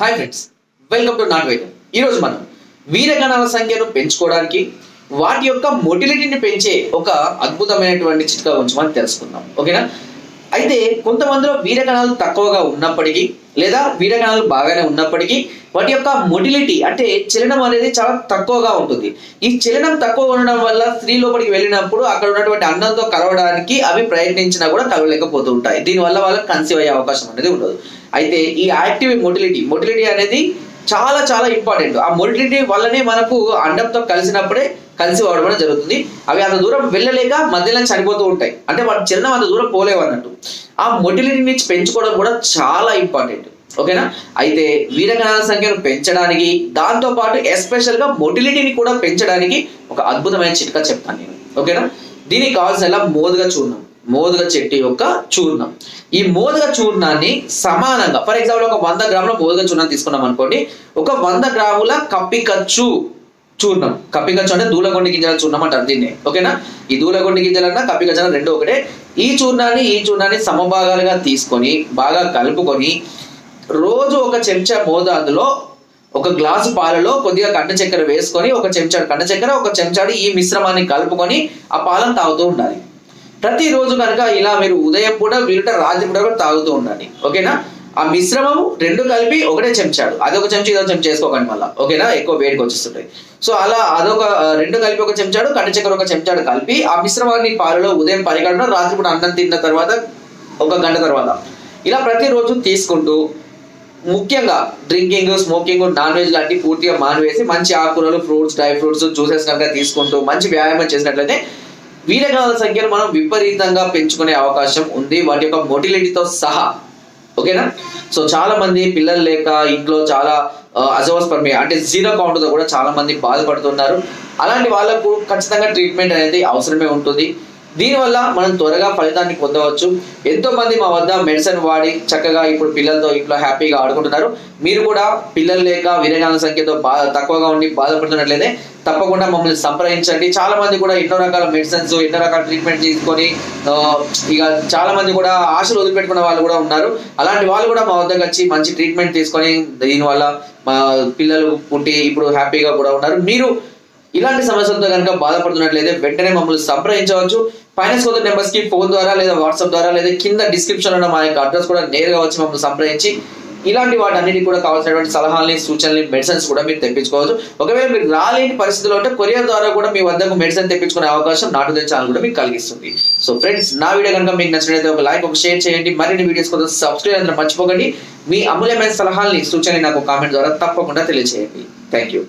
Hi friends welcome to నాట్ వైద్యం ఈరోజు మనం వీరగణాల సంఖ్యను పెంచుకోవడానికి వాటి యొక్క మొటిలిటీని పెంచే ఒక అద్భుతమైనటువంటి చిట్కా గురించి మనం తెలుసుకుందాం. ఓకేనా అయితే కొంతమందిలో వీరకణాలు తక్కువగా ఉన్నప్పటికీ లేదా వీరకణాలు బాగానే ఉన్నప్పటికీ వాటి యొక్క మొటిలిటీ అంటే చలనం అనేది చాలా తక్కువగా ఉంటుంది. ఈ చలనం తక్కువ ఉండడం వల్ల స్త్రీ లోపలికి వెళ్ళినప్పుడు అక్కడ ఉన్నటువంటి అన్నంతో కలవడానికి అవి ప్రయత్నించినా కూడా కలవలేకపోతూ ఉంటాయి. దీనివల్ల వాళ్ళకి కన్సీవ్ అయ్యే అవకాశం అనేది ఉండదు. అయితే ఈ యాక్టివ్ మొటిలిటీ మొటిలిటీ అనేది చాలా చాలా ఇంపార్టెంట్ ఆ మొటిలిటీ వల్లనే మనకు అండంతో కలిసినప్పుడే కలిసి అవడం అనేది జరుగుతుంది. అవి అంత దూరం వెళ్ళలేక మధ్యలో చనిపోతూ ఉంటాయి. అంటే వాటి చిన్న అంత దూరం పోలేవు అన్నట్టు. ఆ మొటిలిటీని పెంచుకోవడం కూడా చాలా ఇంపార్టెంట్. ఓకేనా? అయితే వీరకణాల సంఖ్యను పెంచడానికి దాంతో పాటు మొటిలిటీని కూడా పెంచడానికి ఒక అద్భుతమైన చిట్కా చెప్తాను నేను. ఓకేనా? దీనికి కావాల్సిన ఎలా మోదుగా చూర్ణం మోదుగ చెట్టు యొక్క చూర్ణం. ఈ మోదుగ చూర్ణాన్ని సమానంగా ఫర్ ఎగ్జాంపుల్ ఒక వంద గ్రాముల మోదుగ చూర్ణం తీసుకున్నాం అనుకోండి ఒక వంద గ్రాముల కప్పికచ్చు చూర్ణం కప్పికచ్చు అంటే దూలగొండి గింజల చూర్ణం అంటారు దీన్ని. ఓకేనా? ఈ దూలగొండి గింజలన్నా కప్పికచ్చు రెండు ఒకటే. ఈ చూర్ణాన్ని ఈ చూర్ణాన్ని సమభాగాలుగా తీసుకొని బాగా కలుపుకొని రోజు ఒక చెంచా మోతాదులో ఒక గ్లాసు పాలలో కొద్దిగా కండ చక్కెర వేసుకొని ఒక చెంచాడు కండ చక్కెర ఒక చెంచాడు ఈ మిశ్రమాన్ని కలుపుకొని ఆ పాలను తాగుతూ ఉండాలి. ప్రతిరోజు కనుక ఇలా మీరు ఉదయం పూట వీలుంటే రాత్రి పూట కూడా తాగుతూ ఉండాలి ఓకేనా? ఆ మిశ్రమం రెండు కలిపి ఒకటే చెంచాడు. అదొక చెంచా ఇదొక చెంచా చేసుకోకండి మళ్ళీ. ఓకేనా? ఎక్కువ వేడికి వచ్చేస్తుంటాయి. సో అలా అదొక రెండు కలిపి ఒక చెంచాడు కంటి చక్కెర ఒక చెంచాడు కలిపి ఆ మిశ్రమాన్ని పాలలో ఉదయం పరిగణన రాత్రిపూట అన్నం తిన్న తర్వాత ఒక గంట తర్వాత. ఇలా ప్రతిరోజు తీసుకుంటూ ముఖ్యంగా డ్రింకింగ్ స్మోకింగ్ నాన్ వెజ్ లాంటి పూర్తిగా మానివేసి మంచి ఆకుకూరలు ఫ్రూట్స్ డ్రై ఫ్రూట్స్ జ్యూసెస్ కనుక తీసుకుంటూ మంచి వ్యాయామం చేసినట్లయితే వీరగాల సంఖ్యను మనం విపరీతంగా పెంచుకునే అవకాశం ఉంది. వాటి యొక్క మొటిలిటీతో సహా ఓకేనా? సో చాలా మంది పిల్లలు లేక ఇంట్లో చాలా అజవస్పర్మి అంటే జీరో కౌంట్తో కూడా చాలా మంది బాధపడుతున్నారు. అలాంటి వాళ్ళకు ఖచ్చితంగా ట్రీట్మెంట్ అనేది అవసరమే ఉంటుంది. దీనివల్ల మనం త్వరగా ఫలితాన్ని పొందవచ్చు. ఎంతో మంది మా వద్ద మెడిసిన్ వాడి చక్కగా ఇప్పుడు పిల్లలతో ఇంట్లో హ్యాపీగా ఆడుకుంటున్నారు. మీరు కూడా పిల్లలు లేక విరగాల సంఖ్యతో బాధ తక్కువగా ఉండి బాధపడుతున్నట్లయితే తప్పకుండా మమ్మల్ని సంప్రదించండి. చాలా మంది కూడా ఎన్నో రకాల మెడిసిన్స్ ఎన్నో రకాల ట్రీట్మెంట్ తీసుకొని ఇక చాలా మంది కూడా ఆశలు వదిలిపెట్టుకున్న వాళ్ళు కూడా ఉన్నారు. అలాంటి వాళ్ళు కూడా మా వద్దకు వచ్చి మంచి ట్రీట్మెంట్ తీసుకొని దీనివల్ల మా పిల్లలు పుట్టి ఇప్పుడు హ్యాపీగా కూడా ఉన్నారు. మీరు ఇలాంటి సమస్యలతో కనుక బాధపడుతున్నట్లయితే వెంటనే మమ్మల్ని సంప్రదించవచ్చు. ఫైనాన్స్ కోత నెంబర్స్కి ఫోన్ ద్వారా లేదా వాట్సాప్ ద్వారా లేదా కింద డిస్క్రిప్షన్ ఉన్న మా యొక్క అడ్రస్ కూడా నేరుగా వచ్చి మమ్మల్ని సంప్రదించి ఇలాంటి వాటన్నిటి కూడా కావాల్సినటువంటి సలహాలని సూచనలు మెడిసిన్స్ కూడా మీరు తెప్పించుకోవచ్చు. ఒకవేళ మీరు రాలేని పరిస్థితిలో ఉంటే కొరియర్ ద్వారా కూడా మీ వద్దకు మెడిసిన్ తెప్పించుకునే అవకాశం నాటు తెచ్చాలని ఛానల్ కూడా మీకు కలిగిస్తుంది. సో ఫ్రెండ్స్ నా వీడియో కనుక మీకు నచ్చినట్లయితే ఒక లైక్ ఒక షేర్ చేయండి. మరిన్ని వీడియోస్ కోసం సబ్స్క్రైబ్ అందరూ మర్చిపోకండి. మీ అమూల్యమైన సలహాలని సూచనలు నాకు కామెంట్ ద్వారా తప్పకుండా తెలియజేయండి థ్యాంక్ యూ.